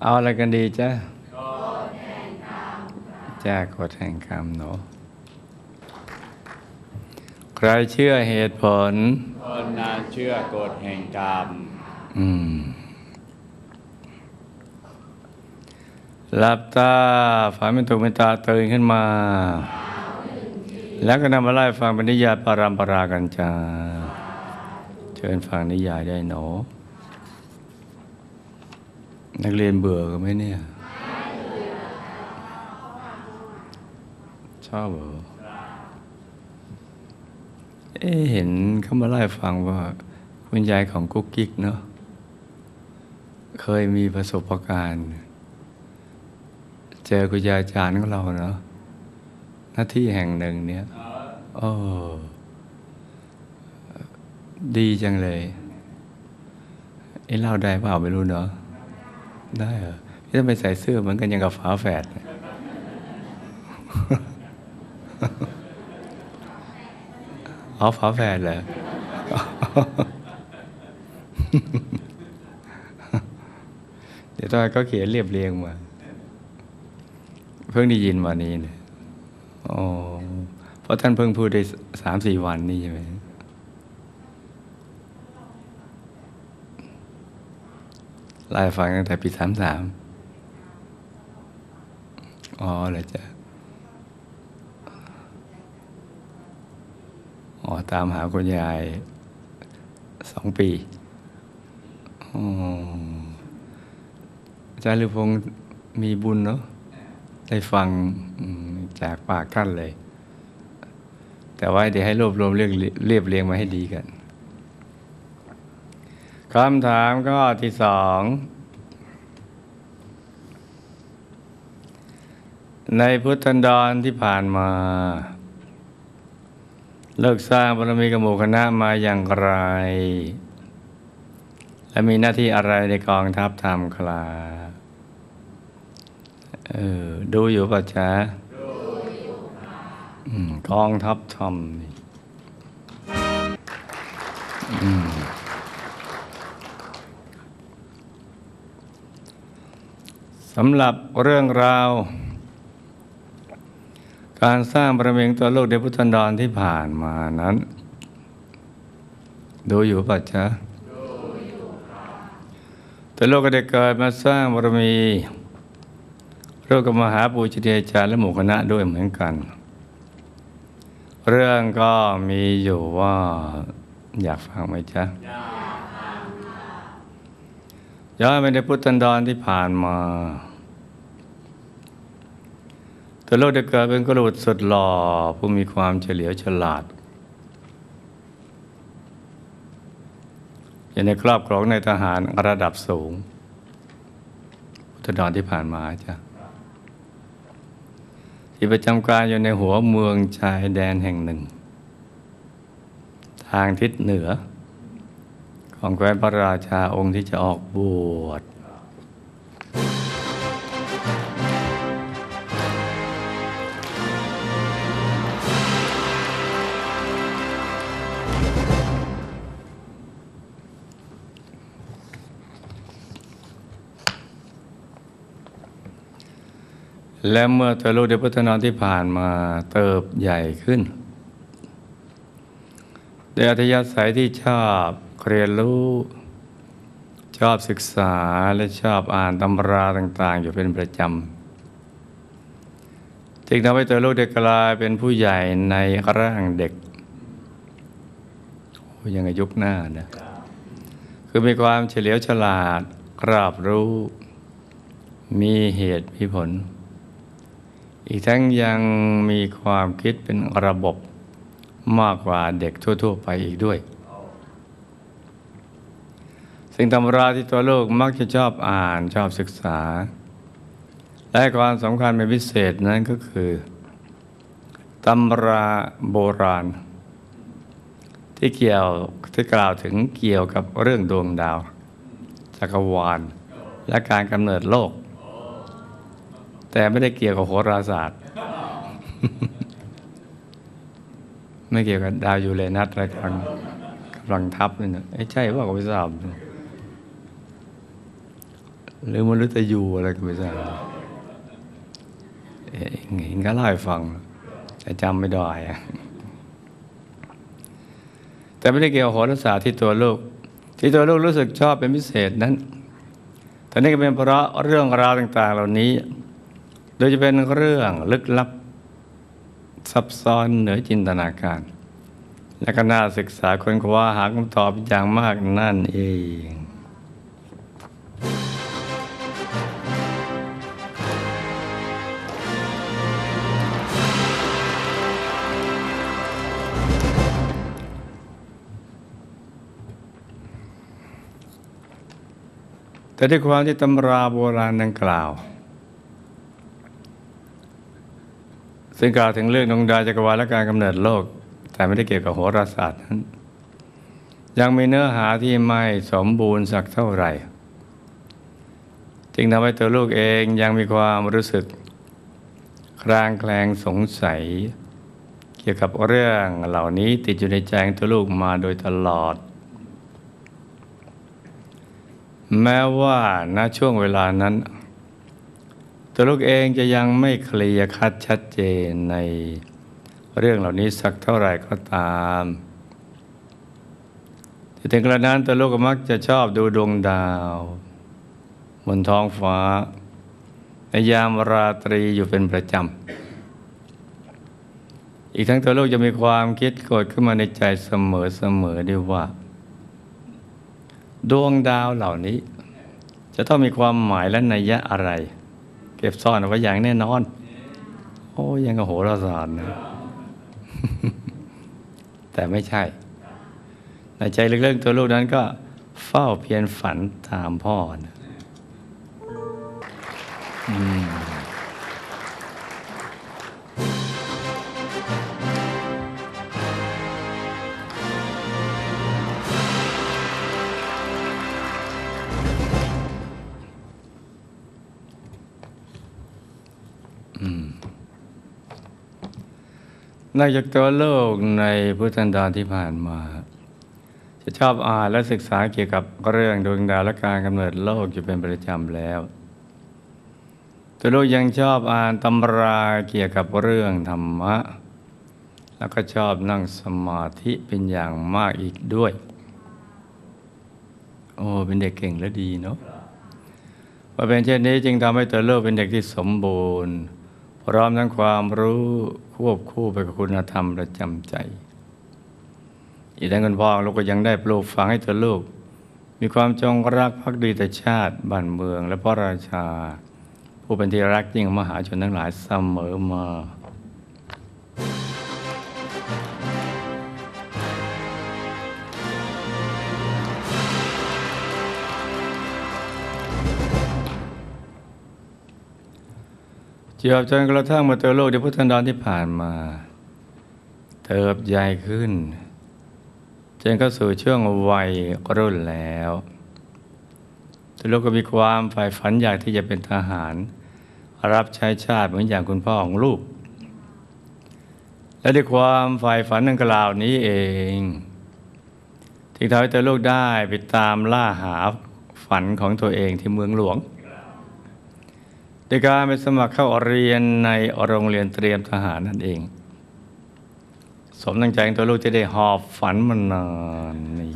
เอาอะไรกันดีจ้ะจ้ากฎแห่งกรรมเนาะใครเชื่อเหตุผล คนนั้นเชื่อกฎแห่งกรรมอืมหลับตาฝันเป็นตุเป็นตาตื่นขึ้นมา แล้วก็นำมาไล่ฟังเป็นนิยายปารัมปรากันจ้า เชิญฟังนิยายได้หนอ นักเรียนเบื่อกันไหมเนี่ยชอบเหรอเอ๊เห็นเขามาไล่ฟังว่า คุณยายของกุ๊กกิ๊กเนาะเคยมีประสบการณ์ เจอคุณยายอาจารย์ของเราเนาะหน้าที่แห่งหนึ่งเนี่ยโอ้ดีจังเลยไอ้เล่าได้เปล่าไม่รู้เนาะ ได้เหรอที่ต้องไปใส่เสื้อเหมือนกันอยังกับฝาแฝดอ๋อฝาแฝดเหรอเดี๋ยวตอนก็เขียนเรียบเรียงมา เพิ่งได้ยินวันนี้เนี่ยอ๋อเพราะท่านเพิ่งพูดได้สามสี่วันนี่ใช่ไหม ไล่ฟังตั้งแต่ปีสามสามอ๋อเหรอจ๊ะอ๋อตามหาคุณยายสองปีอ๋ออาจารย์ลือพงศ์มีบุญเนาะได้ฟังจากปากท่านเลย แต่ว่าเดี๋ยวให้รวบรวมเรียงเรียบเรียงมาให้ดีกัน คำถามก็ที่สองในพุทธันดรที่ผ่านมา เลิกสร้างบารมีกมูคณะมาอย่างไร และมีหน้าที่อะไรในกองทัพทำคลาเออดูอยู่ป่ะจ๊ะดูอยู่ค่ะกองทัพทำนี่อืม สำหรับเรื่องราว การสร้างบารมีของตัวโลกในพุทธันดรที่ผ่านมานั้น ดูอยู่ป่ะจ๊ะดูอยู่ค่ะตัวโลกก็ได้เกิดมาสร้างบารมีร่วมกับมหาปูชนียาจารย์และหมู่คณะด้วยเหมือนกัน เรื่องก็มีอยู่ว่าอยากฟังไหมจ๊ะ ย้อนไปในพุทธันดรที่ผ่านมาตัวโลกได้เกิดเป็นกระดูดสุดหล่อผู้มีความเฉลียวฉลาด อยู่ในครอบครองในทหารระดับสูง พุทธันดรที่ผ่านมาจ้ะที่ประจำการอยู่ในหัวเมืองชายแดนแห่งหนึ่งทางทิศเหนือ ของแคว้นพระราชาองค์ที่จะออกบวชและเมื่อเธอรู้ในพุทธนามที่ผ่านมาเติบใหญ่ขึ้นด้อัธยาศัยที่ชอบ เรียนรู้ ชอบศึกษาและชอบอ่านตำราต่างๆ อยู่เป็นประจำจึงทำให้ตัวลูกได้กลายเป็นผู้ใหญ่ในร่างเด็กยังอายุหน้านะคือมีความเฉลียวฉลาดกราบรู้ มีเหตุมีผล อีกทั้งยังมีความคิดเป็นระบบมากกว่าเด็กทั่ว ๆ ไปอีกด้วย สิ่งตำราที่ตัวลูกมักจะชอบอ่านชอบศึกษา และความสำคัญเป็นพิเศษนั้นก็คือตำราโบราณ ที่เกี่ยวที่กล่าวถึงเกี่ยวกับเรื่องดวงดาวจักรวาลและการกำเนิดโลก แต่ไม่ได้เกี่ยวกับโหราศาสตร์ ไม่เกี่ยวกับดาวยูเรนัสอะไรกำลังกำลังทับนี่นะเอ้ใช่ว่ากับวิทยาศาสตร์ หรือมนุษย์ยูอะไรก็ไม่ทราบเอ๊ะเห็นก็เล่าให้ฟัง แต่จำไม่ได้แต่ไม่ได้เกี่ยวกับโหราศาสตร์ที่ตัวลูก ที่ตัวลูกรู้สึกชอบเป็นพิเศษนั้นแตอนนี้ก็เป็นเพราะเรื่องราวต่าง ๆ เหล่านี้ โดยจะเป็นเรื่องลึกลับซับซ้อนเหนือจินตนาการ และก็น่าศึกษาค้นคว้าหาคำตอบอย่างมากนั่นเอง แต่ด้วยความที่ตำราโบราณดังกล่าว ซึ่งกล่าวถึงเรื่องดวงดาวจักรวาลและการกำเนิดโลก แต่ไม่ได้เกี่ยวกับโหราศาสตร์นั้นยังมีเนื้อหาที่ไม่สมบูรณ์สักเท่าไหร่ จึงทำให้ตัวลูกเองยังมีความรู้สึกคลางแคลงสงสัย เกี่ยวกับเรื่องเหล่านี้ติดอยู่ในใจตัวลูกมาโดยตลอด แม้ว่าณช่วงเวลานั้น ตัวลูกเองจะยังไม่เคลียร์คัดชัดเจนในเรื่องเหล่านี้สักเท่าไหร่ก็ตามแต่ถึงกระนั้นตัวลูกก็มักจะชอบดูดวงดาว บนท้องฟ้าในยามราตรีอยู่เป็นประจำ อีกทั้งตัวลูกจะมีความคิดโกรธขึ้นมาในใจเสมอเสมอด้วยว่า ดวงดาวเหล่านี้ จะต้องมีความหมายและนัยยะอะไร เก็บซ่อนเอาไว้อย่างแน่นอน โอ้ยังกับโหราศาสตร์นะแต่ไม่ใช่ ในใจลึกๆตัวลูกนั้นก็เฝ้าเพียรฝันตามพ่อนะ อืม นอกจากตัวโลกในพุทธันดรที่ผ่านมา จะชอบอ่านและศึกษาเกี่ยวกับเรื่องดวงดาวและการกำเนิดโลกอยู่เป็นประจำแล้ว ตัวโลกยังชอบอ่านตำราเกี่ยวกับเรื่องธรรมะ แล้วก็ชอบนั่งสมาธิเป็นอย่างมากอีกด้วย โอ้เป็นเด็กเก่งและดีเนาะว่าเป็นเช่นนี้จึงทำให้ตัวโลกเป็นเด็กที่สมบูรณ์ พร้อมทั้งความรู้ควบคู่ไปกับคุณธรรมประจำใจ อีกทั้งคุณพ่อลูกก็ยังได้ปลูกฝังให้ตัวลูก มีความจงรักภักดีต่อชาติบ้านเมือง และพระราชา ผู้เป็นที่รักยิ่งของมหาชนทั้งหลายเสมอมา จียบจนกระทั่งมาเจอโลกในพุทธันดรที่ผ่านมา เติบใหญ่ขึ้นจนเข้าสู่ช่วงวัยรุ่นแล้วตัวลูกก็มีความใฝ่ฝันอยากที่จะเป็นทหาร รับใช้ชาติเหมือนอย่างคุณพ่อของลูก และด้วยความใฝ่ฝันดังกล่าวนี้เองที่ทำให้ตัวลูกได้ไปตามล่าหาฝันของตัวเองที่เมืองหลวง โดยการไปสมัครเข้าเรียนในโรงเรียนเตรียมทหารนั่นเอง สมตั้งใจตัวลูกจะได้หอบฝันมานานนี่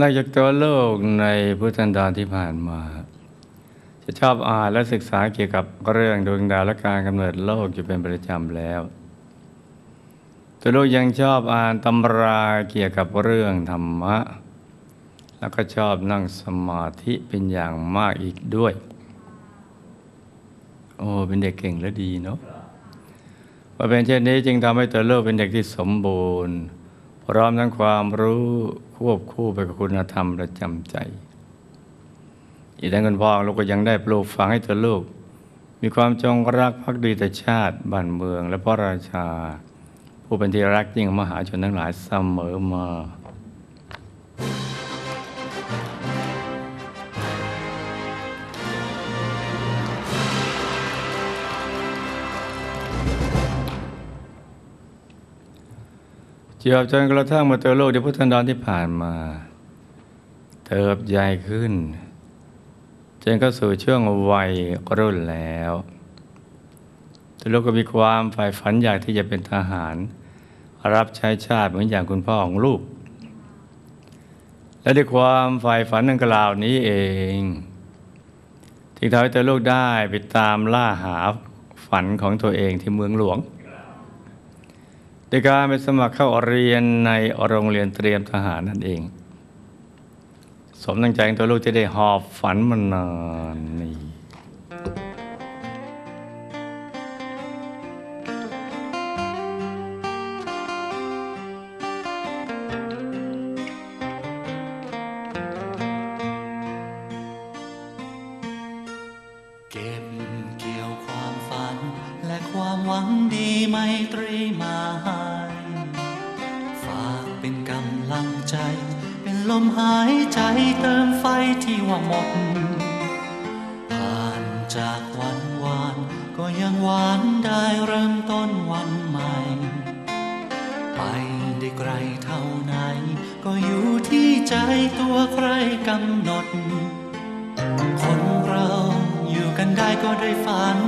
นอกจากตัวโลกในพุทธันดรที่ผ่านมา จะชอบอ่านและศึกษาเกี่ยวกับเรื่องดวงดาวและการกำเนิดโลกอยู่เป็นประจำแล้ว ตัวลูกยังชอบอ่านตำราเกี่ยวกับเรื่องธรรมะ แล้วก็ชอบนั่งสมาธิเป็นอย่างมากอีกด้วย โอ้เป็นเด็กเก่งและดีเนาะว่าเป็นเช่นนี้จึงทำให้ตัวลูกเป็นเด็กที่สมบูรณ์ พร้อมทั้งความรู้ ควบคู่ไปกับคุณธรรมประจำใจ อีกทั้งคุณพ่อลูกก็ยังได้ปลูกฝังให้ตัวลูก มีความจงรักภักดีต่อชาติบ้านเมือง และพระราชา ผู้เป็นที่รักยิ่งของมหาชนทั้งหลายเสมอมา เจียบจนกระทั่งมาเจอโลกที่พุทธันดรที่ผ่านมา เติบใหญ่ขึ้นจนเข้าสู่ช่วงวัยรุ่นแล้วแต่ลูกก็มีความใฝ่ฝันอยากที่จะเป็นทหาร รับใช้ชาติเหมือนอย่างคุณพ่อของลูก และด้วยความใฝ่ฝันดังกล่าวนี้เองที่ทำให้ตัวลูกได้ไปตามล่าหาฝันของตัวเองที่เมืองหลวง โดยการไปสมัครเข้าเรียนในโรงเรียนเตรียมทหารนั่นเอง สมตั้งใจตัวลูกจะได้หอบฝันมานานายก็ได้ฝัน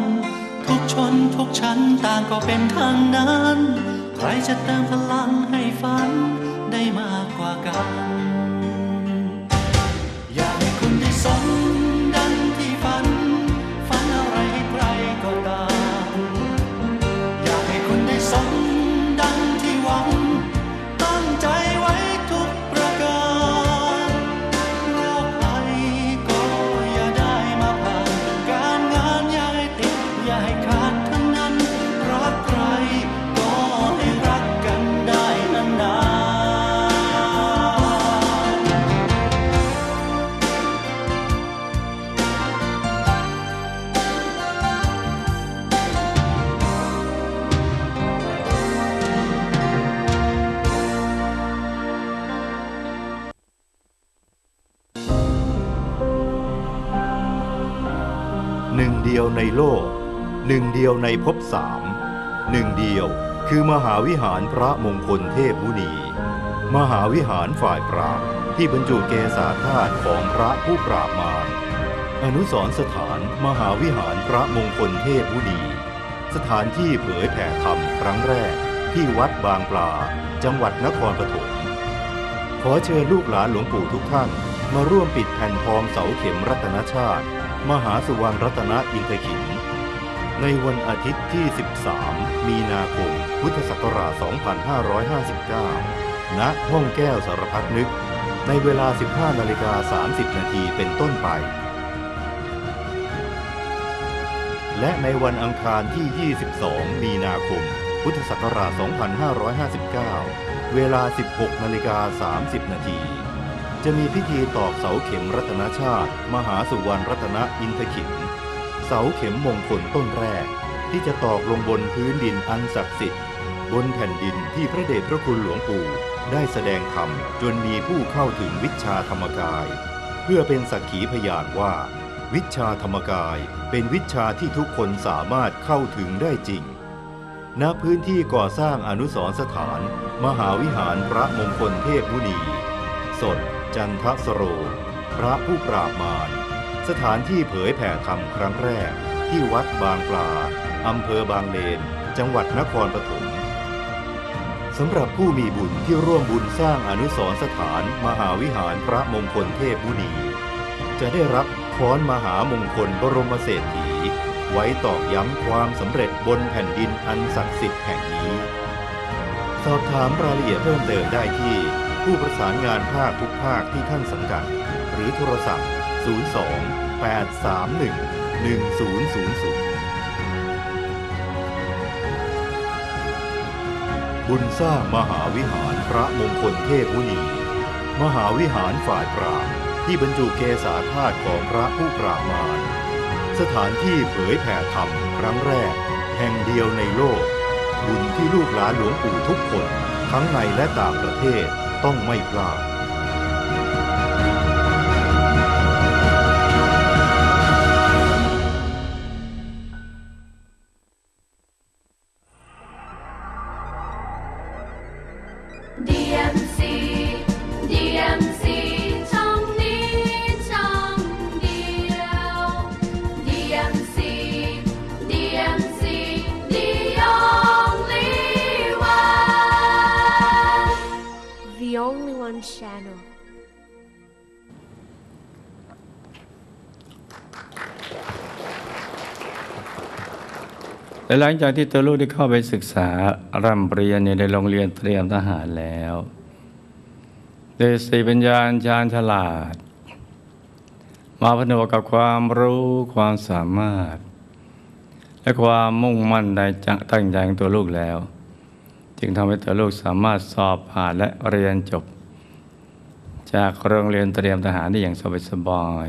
ทุกชนทุกชั้นต่างก็เป็นทางนั้น ใครจะเติมพลังให้ฝันได้มากกว่ากัน อยากให้คุณได้สม ยวในโลก หนึ่งเดียวในภพสามหนึ่งเดียวคือมหาวิหารพระมงคลเทพมุนี มหาวิหารฝ่ายปราบที่บรรจุเกศาธาตุของพระผู้ปราบมารอนุสรณ์สถานมหาวิหารพระมงคลเทพมุนี สถานที่เผยแผ่ธรรมครั้งแรกที่วัดบางปลา จังหวัดนครปฐมขอเชิญลูกหลานหลวงปู่ทุกท่าน มาร่วมปิดแผ่นทองเสาเข็มรัตนชาติ มหาสุวรรณรัตนอินทขิน ในวันอาทิตย์ที่ 13 มีนาคม พุทธศักราช 2559 ณ ห้องแก้วสารพัดนึก ในเวลา 15 นาฬิกา 30 นาทีเป็นต้นไป และในวันอังคารที่ 22 มีนาคม พุทธศักราช 2559 เวลา 16 นาฬิกา 30 นาที จะมีพิธีตอกเสาเข็มรัตนชาติ มหาสุวรรณรัตนอินทขินเสาเข็มมงคลต้นแรก ที่จะตอกลงบนพื้นดินอันศักดิ์สิทธิ์ บนแผ่นดินที่พระเดชพระคุณหลวงปู่ได้แสดงธรรมจนมีผู้เข้าถึงวิชาธรรมกาย เพื่อเป็นสักขีพยานว่า วิชาธรรมกายเป็นวิชาที่ทุกคนสามารถเข้าถึงได้จริงณพื้นที่ก่อสร้างอนุสรสถาน มหาวิหารพระมงคลเทพมุนี สด จันทสโร พระผู้ปราบมารสถานที่เผยแผ่ธรรมครั้งแรก ที่วัดบางปลา อำเภอบางเลน จังหวัดนครปฐมสำหรับผู้มีบุญที่ร่วมบุญสร้างอนุสรสถานมหาวิหารพระมงคลเทพมุนี จะได้รับค้อนมหามงคลบรมเศรษฐี ไว้ตอกย้ำความสำเร็จบนแผ่นดินอันศักดิ์สิทธิ์แห่งนี้ สอบถามรายละเอียดเพิ่มเติมได้ที่ ผู้ประสานงานภาคทุกภาคที่ท่านสังกัด หรือโทรศัพท์ 02 831 1000บุญสร้างมหาวิหารพระมงคลเทพมุนี มหาวิหารฝ่ายปราบที่บรรจุเกศาธาตุของพระผู้ปราบมารสถานที่เผยแผ่ธรรมครั้งแรก แห่งเดียวในโลก บุญที่ลูกหลานหลวงปู่ทุกคน ทั้งในและต่างประเทศ ต้องไม่พลาด One Channel. และหลังจากที่ตัวลูกได้เข้าไปศึกษาร่ำเรียนอยู่ในโรงเรียนเตรียมทหารแล้วโดยสติปัญญาชาญฉลาด มาผนวกกับความรู้ความสามารถ และความมุ่งมั่นในจะตั้งใจของตัวลูกแล้ว จึงทำให้ตัวลูกสามารถสอบผ่านและเรียนจบ จากโรงเรียนเตรียมทหารได้อย่างสบาย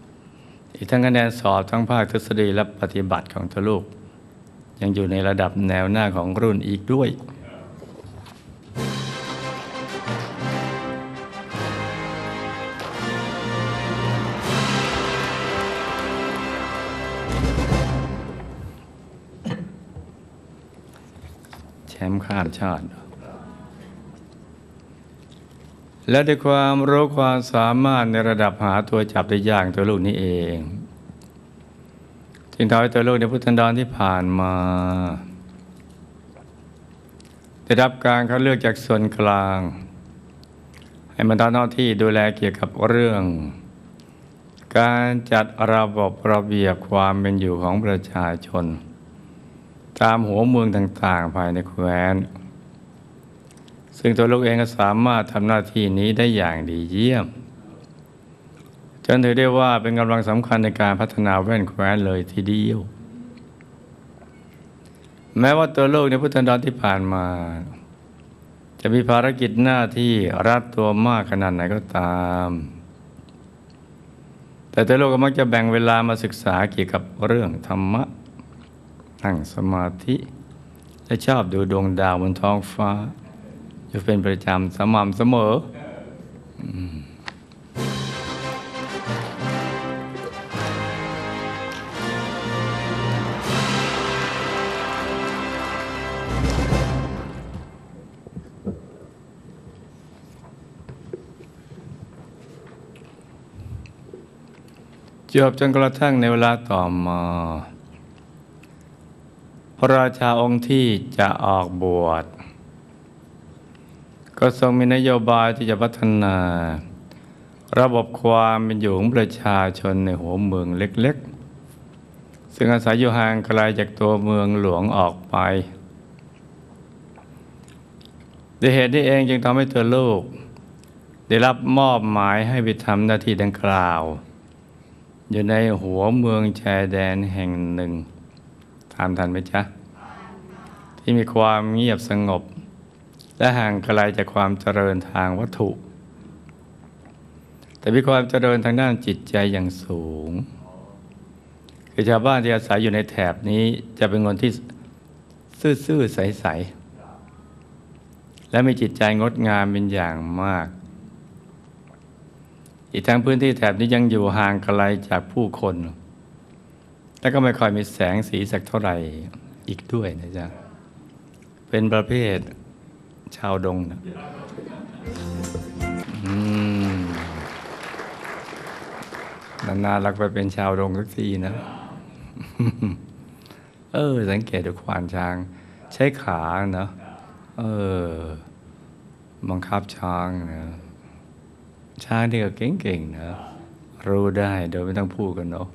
ๆอีกทั้งคะแนนสอบทั้งภาคทฤษฎีและปฏิบัติของตัวลูก ยังอยู่ในระดับแนวหน้าของรุ่นอีกด้วย แชมป์ข้ามชาติ และด้วยความรู้ความสามารถในระดับหาตัวจับได้ยากตัวลูกนี้เองจึงทำให้ตัวลูกในพุทธันดรที่ผ่านมาได้รับการคัดเลือกจากส่วนกลาง ให้มาทำหน้าที่ดูแลเกี่ยวกับเรื่อง การจัดระบบระเบียบความเป็นอยู่ของประชาชน ตามหัวเมืองต่างๆภายในแคว้น ซึ่งตัวลูกเองก็สามารถทำหน้าที่นี้ได้อย่างดีเยี่ยม จนถือได้ว่าเป็นกำลังสำคัญในการพัฒนาแว่นแคว้นเลยทีเดียว แม้ว่าตัวลูกในพุทธันดรที่ผ่านมา จะมีภารกิจหน้าที่รัดตัวมากขนาดไหนก็ตาม แต่ตัวลูกก็มักจะแบ่งเวลามาศึกษาเกี่ยวกับเรื่องธรรมะนั่งสมาธิและชอบดูดวงดาวบนท้องฟ้า อยู่เป็นประจำสม่ำเสมอจบจนกระทั่งในเวลาต่อมา พระราชาองค์ที่จะออกบวช ก็ทรงมีนโยบายที่จะพัฒนา ระบบความเป็นอยู่ของประชาชนในหัวเมืองเล็กๆ ซึ่งอาศัยอยู่ห่างไกลจากตัวเมืองหลวงออกไปด้วยเหตุนี้เองจึงทำให้ตัวลูก ได้รับมอบหมายให้ไปทำหน้าที่ดังกล่าว อยู่ในหัวเมืองชายแดนแห่งหนึ่งตามทันไหมจ๊ะ ที่มีความเงียบสงบ และห่างไกลจากความเจริญทางวัตถุ แต่มีความเจริญทางด้านจิตใจอย่างสูง คือชาวบ้านที่อาศัยอยู่ในแถบนี้จะเป็นคนที่ซื่อๆใสๆและมีจิตใจงดงามเป็นอย่างมาก อีกทั้งพื้นที่แถบนี้ยังอยู่ห่างไกลจากผู้คน และก็ไม่ค่อยมีแสงสีสักเท่าไหร่อีกด้วยนะจ๊ะเป็นประเภท ชาวดงนะอืมนานๆเราไปเป็นชาวดงสักทีนะ เออ สังเกตดูควานช้าง ใช้ขาเนาะเออ บังคับช้างนะช้างที่ก็เก่งๆนะรู้ได้โดยไม่ต้องพูดกันเนาะ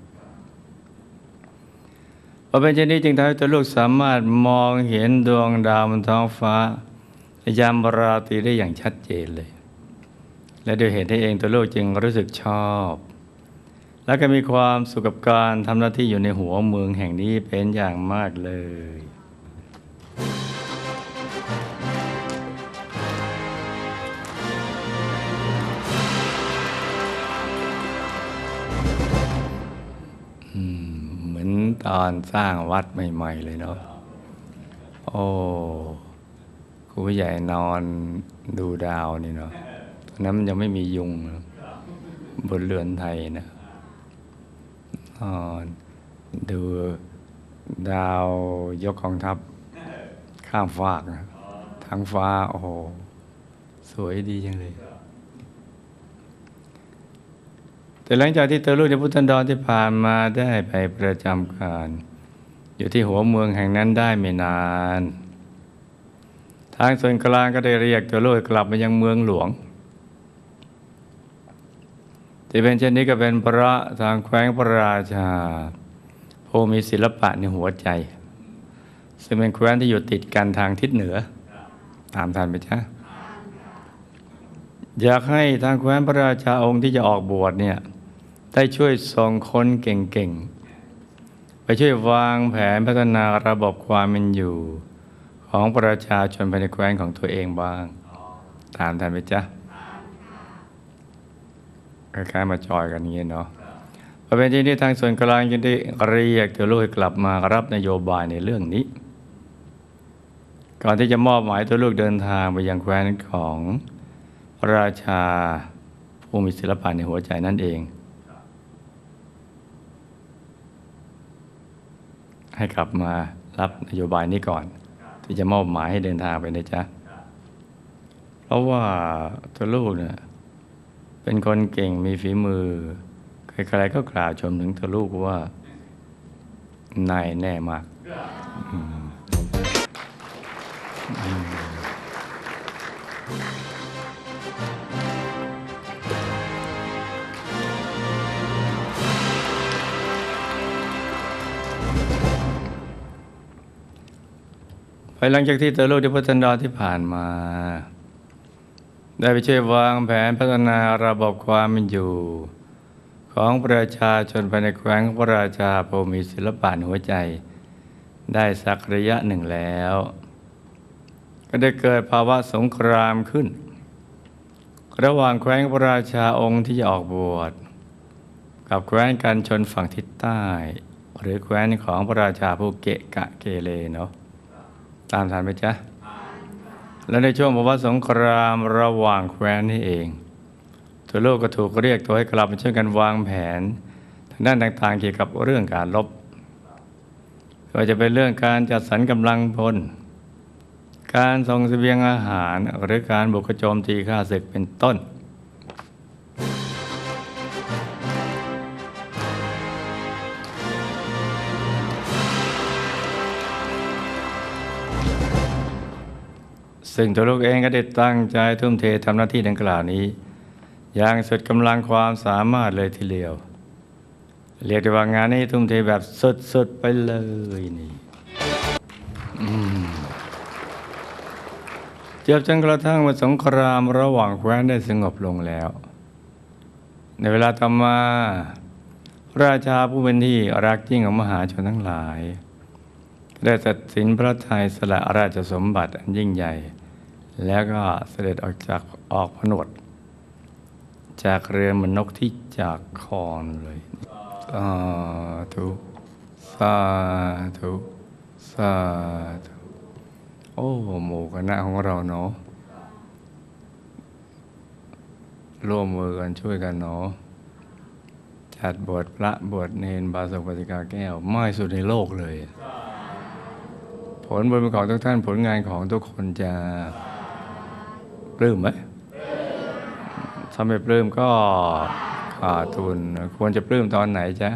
พอเป็นเช่นนี้จึงทำให้ตัวลูกสามารถมองเห็นดวงดาวบนท้องฟ้า ยามราตรีได้อย่างชัดเจนเลย และโดยเหตุนี้เองตัวลูกจึงรู้สึกชอบ และก็มีความสุขกับการทำหน้าที่อยู่ในหัวเมืองแห่งนี้เป็นอย่างมากเลยเหมือนตอนสร้างวัดใหม่ ๆ เลยเนาะ โอ้ รูผู้ใหญ่นอนดูดาวนี่เนาะตอนนั้นมันยังไม่มียุงบนเรือนไทยนะนอนดูดาวยกกองทัพข้ามฟากนะทางฟ้า โอ้โห สวยดีจังเลย แต่หลังจากที่เตอลูกในพุทธันดรที่ผ่านมาได้ไปประจำการ อยู่ที่หัวเมืองแห่งนั้นได้ไม่นาน ทางส่วนกลางก็ได้เรียกตัวลูกกลับมายังเมืองหลวง ที่เป็นเช่นนี้ก็เป็นพระทางแคว้นพระราชาผู้มีศิลปะในหัวใจ ซึ่งเป็นแคว้นที่อยู่ติดกันทางทิศเหนือ ตามทันไหมจ๊ะอยากให้ทางแคว้นพระราชาองค์ที่จะออกบวชเนี่ยได้ช่วยส่งคนเก่งๆ ไปช่วยวางแผนพัฒนาระบบความเป็นอยู่ ของประชาชนภายในแคว้นของตัวเองบ้าง ตามทันไหมจ๊ะคล้ายๆมาจอยกันอย่างนี้เนาะประเป็นที่นี้ทางส่วนกลางยังได้เรียกตัวลูกให้กลับมารับนโยบายในเรื่องนี้ ก่อนที่จะมอบหมายตัวลูกเดินทางไปยังแคว้นของราชาผู้มีศิลปะในหัวใจนั่นเอง ให้กลับมารับนโยบายนี้ก่อน ที่จะมอบหมายให้เดินทางไปนะจ๊ะ เพราะว่าตัวลูกเนี่ยเป็นคนเก่งมีฝีมือ ใครๆก็กล่าวชมถึงตัวลูกว่า นายแน่มากายหลังจากที่เตอลูกที่พัฒนาที่ผ่านมา ได้ไปช่วยวางแผนพัฒนาระบบความเป็นอยู่ ของประชาชนภายในแคว้นพระราชาผู้มีศิลปะในหัวใจ ได้สักระยะหนึ่งแล้ว ก็ได้เกิดภาวะสงครามขึ้น ระหว่างแคว้นพระราชาองค์ที่จะออกบวชกับแคว้นกันชนฝั่งทิศใต้ หรือแคว้นของพระราชาผู้เกะกะเกเรเนาะ ตามทันไหมจ๊ะ และในช่วงภาวะสงครามระหว่างแคว้นนี่เอง ทั่วโลกก็ถูกเรียกตัวให้กลับมาช่วยกันวางแผน ทางด้านต่างๆเกี่ยวกับเรื่องการลบก็จะเป็นเรื่องการจัดสรรกำลังพล การส่งเสบียงอาหารหรือการบุกโจมตีข้าศึกเป็นต้น ซึ่งตัวลูกเองก็ได้ตั้งใจทุ่มเททำหน้าที่ดังกล่าวนี้ อย่างสุดกำลังความสามารถเลยทีเดียว เรียกได้ว่างานนี้ทุ่มเทแบบสุดๆไปเลยนี่เจ็บจนกระทั่งว่าสงครามระหว่างแคว้นได้สงบลงแล้ว ในเวลาต่อมาระราชาผู้เป็นที่รักยิ่งของมหาชนทั้งหลายได้ตัดสินพระทัยสละราชสมบัติอันยิ่งใหญ่ แล้วก็เสด็จออกจากออกผนวด จากเรือนเหมือนนกที่จากคอนเลยสาธุสาธุสาธุโอ้หมู่คณะของเราเนาะร่วมมือกันช่วยกันเนาะจัดบวชพระบวชเนนบาสกปฏิกาแก้วไม่สุดในโลกเลย ผลบุญของทุกท่านผลงานของทุกคนจะ ปลื้มไหมถ้าไม่ปลื้มก็ขาดทุน ควรจะปลื้มตอนไหนจ๊ะ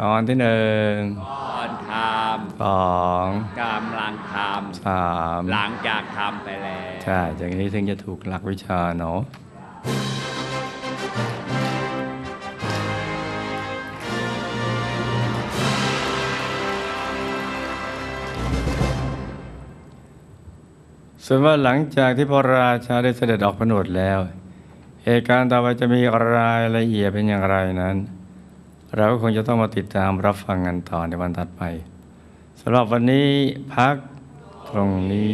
ตอนที่หนึ่งตอนทสองำกำลังทสามำหลังจากทำไปแล้ว ใช่อย่างนี้ถึงจะถูกหลักวิชาเนาะ ส่วนว่าหลังจากที่พระราชาได้เสด็จออกผนวดแล้ว เหตุการณ์ต่อไปจะมีรายละเอียดเป็นอย่างไรนั้น เราก็คงจะต้องมาติดตามรับฟังกันต่อในวันถัดไปสำหรับวันนี้พักตรงนี้